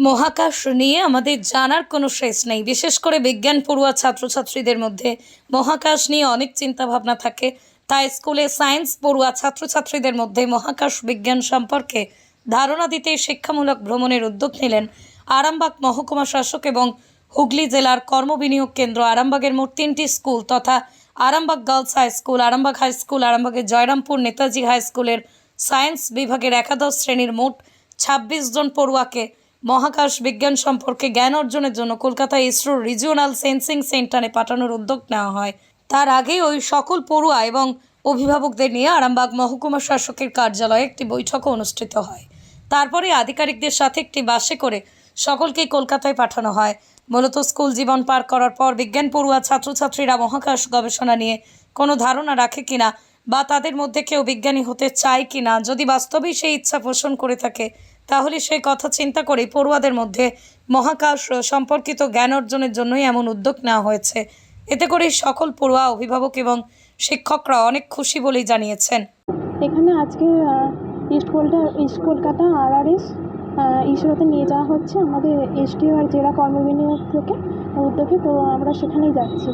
মহাকাশ নিয়ে আমাদের জানার কোনো শেষ নেই। বিশেষ করে বিজ্ঞান পড়ুয়া ছাত্রছাত্রীদের মধ্যে মহাকাশ নিয়ে অনেক চিন্তাভাবনা থাকে। তাই স্কুলে সায়েন্স পড়ুয়া ছাত্রছাত্রীদের মধ্যে মহাকাশ বিজ্ঞান সম্পর্কে ধারণা দিতে শিক্ষামূলক ভ্রমণের উদ্যোগ নিলেন আরামবাগ মহকুমা শাসক এবং হুগলি জেলার কর্মবিনিয়োগ কেন্দ্র আরামবাগের মোট তিনটি স্কুল তথা Arambagh girls high school, Arambagh high school, আরামবাগের জয়রামপুর নেতাজি হাই স্কুলের সায়েন্স বিভাগের একাদশ শ্রেণির মোট ছাব্বিশ জন পড়ুয়াকে মহাকাশ বিজ্ঞান সম্পর্কে জ্ঞান অর্জনের জন্য কলকাতা ইসরোর রিজিওনাল সেন্সিং সেন্টারে পাঠানোর উদ্যোগ নেওয়া হয়। তার আগে ওই সকল পড়ুয়া এবং অভিভাবকদের নিয়ে আরামবাগ মহকুমা শাসকের কার্যালয়ে একটি বৈঠকও অনুষ্ঠিত হয়। তারপরে আধিকারিকদের সাথে একটি বাসে করে সকলকেই কলকাতায় পাঠানো হয়। মূলত স্কুল জীবন পার করার পর বিজ্ঞান পড়ুয়া ছাত্রছাত্রীরা মহাকাশ গবেষণা নিয়ে কোনো ধারণা রাখে কিনা বা তাদের মধ্যে কেউ বিজ্ঞানী হতে চায় কি না যদি বাস্তবেই সেই ইচ্ছা পোষণ করে থাকে তাহলে সেই কথা চিন্তা করেই পড়ুয়াদের মধ্যে মহাকাশ সম্পর্কিত জ্ঞান অর্জনের জন্যই এমন উদ্যোগ নেওয়া হয়েছে। এতে করে সকল পড়ুয়া অভিভাবক এবং শিক্ষকরা অনেক খুশি বলেই জানিয়েছেন। এখানে আজকে ইস্ট কলটা east Kolkata R R S ইসরোতে নিয়ে যাওয়া হচ্ছে আমাদের এসডিও আর জেলা কর্মবিনিয়োগ থেকে উদ্যোগে তো আমরা সেখানেই যাচ্ছি।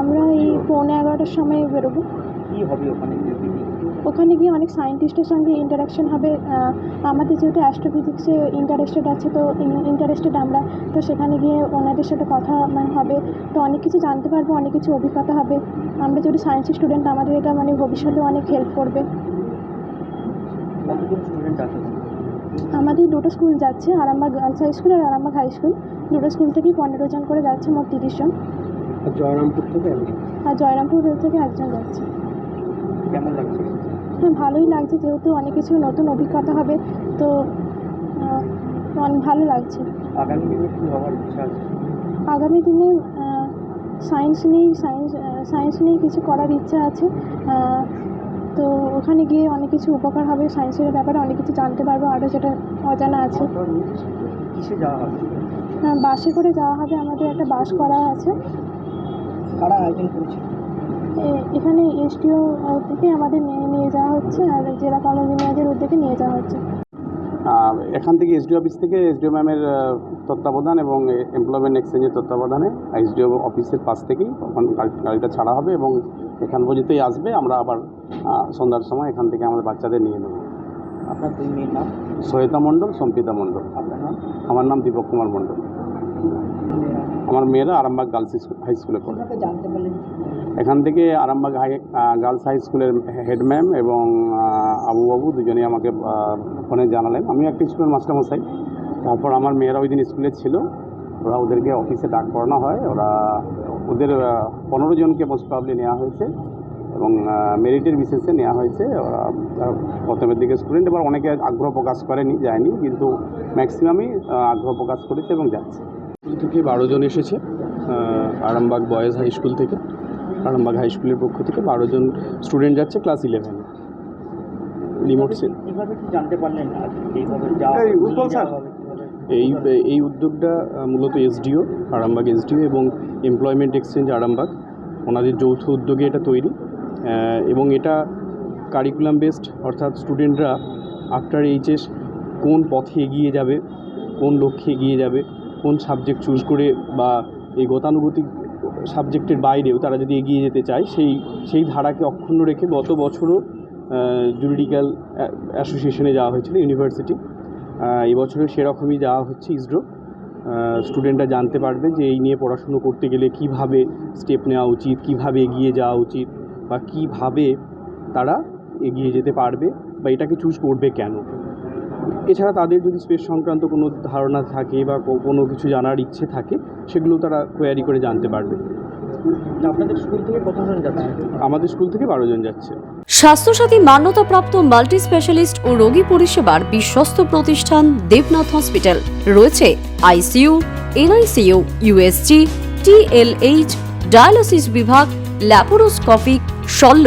আমরা এই পৌনে এগারোটার সময় বেরোবো। কী হবে ওখানে গিয়ে? ওখানে অনেক সায়েন্টিস্টের সঙ্গে ইন্টারাকশন হবে। আমাদের যেহেতু অ্যাস্ট্রোফিজিক্সে ইন্টারেস্টেড আছে তো ইন্টারেস্টেড আমরা। তো সেখানে গিয়ে ওনাদের সাথে কথা মানে হবে। তো অনেক কিছু জানতে পারব অনেক কিছু অভিজ্ঞতা হবে। আমরা যেহেতু সায়েন্সের স্টুডেন্ট আমাদের এটা মানে ভবিষ্যতে অনেক হেল্প করবে? আমাদের দুটো স্কুল যাচ্ছে আরামবাগ গার্লস হাই স্কুল আর আরামবাগ হাই স্কুল দুটো স্কুল থেকেই পনেরো জন করে যাচ্ছে মোট তিরিশ জন। জয়রামপুর থেকে। আর জয়রামপুর থেকে একজন যাচ্ছে। কেমন লাগছে? হ্যাঁ ভালোই লাগছে যেহেতু অনেক কিছু নতুন অভিজ্ঞতা হবে তো অনেক ভালো লাগছে। আগামী দিনে কী হওয়ার ইচ্ছা আছে? আগামী দিনে সায়েন্স নিয়েই সায়েন্স সায়েন্স নিয়েই কিছু করার ইচ্ছা আছে। তো ওখানে গিয়ে অনেক কিছু উপকার হবে সায়েন্সের ব্যাপারে অনেক কিছু জানতে পারব আরও যেটা অজানা আছে। বাসে করে যাওয়া হবে আমাদের একটা বাস করা আছে। কারা আয়োজন করেছে এখানে এসটিও থেকে আমাদের নিয়ে নিয়ে যাওয়া হচ্ছে আর জেলা কর্মবিনিয়োগের উদ্যোগে নিয়ে যাওয়া হচ্ছে। এখান থেকে এসডিও অফিস থেকে এসডিও ম্যামের তত্ত্বাবধান এবং এমপ্লয়মেন্ট এক্সচেঞ্জের তত্ত্বাবধানে এসডিও অফিসের পাশ থেকেই গাড়ি- গাড়িটা ছাড়া হবে এবং এখান পর্যন্তই আসবে। আমরা আবার সন্ধ্যার সময় এখান থেকে আমাদের বাচ্চাদের নিয়ে নেব। আপনার দুই মেয়ের নাম? সহিতা মণ্ডল সম্পিতা মণ্ডল। আপনার নাম? আমার নাম দীপক কুমার মণ্ডল। আমার মেয়েরা আরামবাগ গার্লস স্কুল হাই স্কুলে পড়ে। এখান থেকে আরামবাগ হাই গার্লস হাই স্কুলের হেড ম্যাম এবং আবু বাবু দুজনেই আমাকে ফোনে জানালেন। আমি একটা স্কুলের মাস্টারমশাই। তারপর আমার মেয়েরা ওই দিন স্কুলে ছিল। ওরা ওদেরকে অফিসে ডাক করানো হয়। ওরা ওদের পনেরো জনকে মোস্ট প্রবলি নেওয়া হয়েছে এবং মেরিটের বিশেষে নেওয়া হয়েছে। ওরা প্রথমের দিকে স্টুডেন্ট এবার অনেকে আগ্রহ প্রকাশ করেনি যায়নি। কিন্তু ম্যাক্সিমামই আগ্রহ প্রকাশ করেছে এবং যাচ্ছে। থেকে বারো জন এসেছে আরামবাগ বয়েজ হাই স্কুল থেকে আরামবাগ হাই স্কুলের পক্ষ থেকে বারো জন স্টুডেন্ট যাচ্ছে ক্লাস ইলেভেনে। রিমোট? এই এই উদ্যোগটা মূলত এসডিও আরামবাগ এসডিও এবং এমপ্লয়মেন্ট এক্সচেঞ্জ আরামবাগ ওনাদের যৌথ উদ্যোগে এটা তৈরি। এবং এটা কারিকুলাম বেসড অর্থাৎ স্টুডেন্টরা আফটার এইচএস কোন পথে এগিয়ে যাবে কোন লক্ষ্যে এগিয়ে যাবে কোন সাবজেক্ট চুজ করে বা এই গতানুগতিক সাবজেক্টের বাইরেও তারা যদি এগিয়ে যেতে চায়, সেই সেই ধারাকে অক্ষুণ্ণ রেখে গত বছরও জুরিডিক্যাল অ্যাসোসিয়েশনে যাওয়া হয়েছিল ইউনিভার্সিটি এবছরে সেরকমই যাওয়া হচ্ছে ইসরো স্টুডেন্টরা জানতে পারবে যে এই নিয়ে পড়াশুনো করতে গেলে কীভাবে স্টেপ নেওয়া উচিত, কীভাবে এগিয়ে যাওয়া উচিত বা কীভাবে তারা এগিয়ে যেতে পারবে বা এটাকে চুজ করবে কেন। এছাড়া তাদের যদি স্পেস সংক্রান্ত কোনো ধারণা থাকে বা কোনো কিছু জানার ইচ্ছে থাকে সেগুলো তারা কোয়ারি করে জানতে পারবে। আপনাদের স্কুল থেকে কতজন যাচ্ছে? আমাদের স্কুল থেকে বারো জন যাচ্ছে। স্বাস্থ্যসাথী মান্যতাপ্রাপ্ত মাল্টি স্পেশালিস্ট ও রোগী পরিষেবার বিশ্বস্ত প্রতিষ্ঠান দেবনাথ হসপিটাল। রয়েছে ICU NICU USG TLH dialysis বিভাগ ল্যাপারোস্কোপিক শল্য।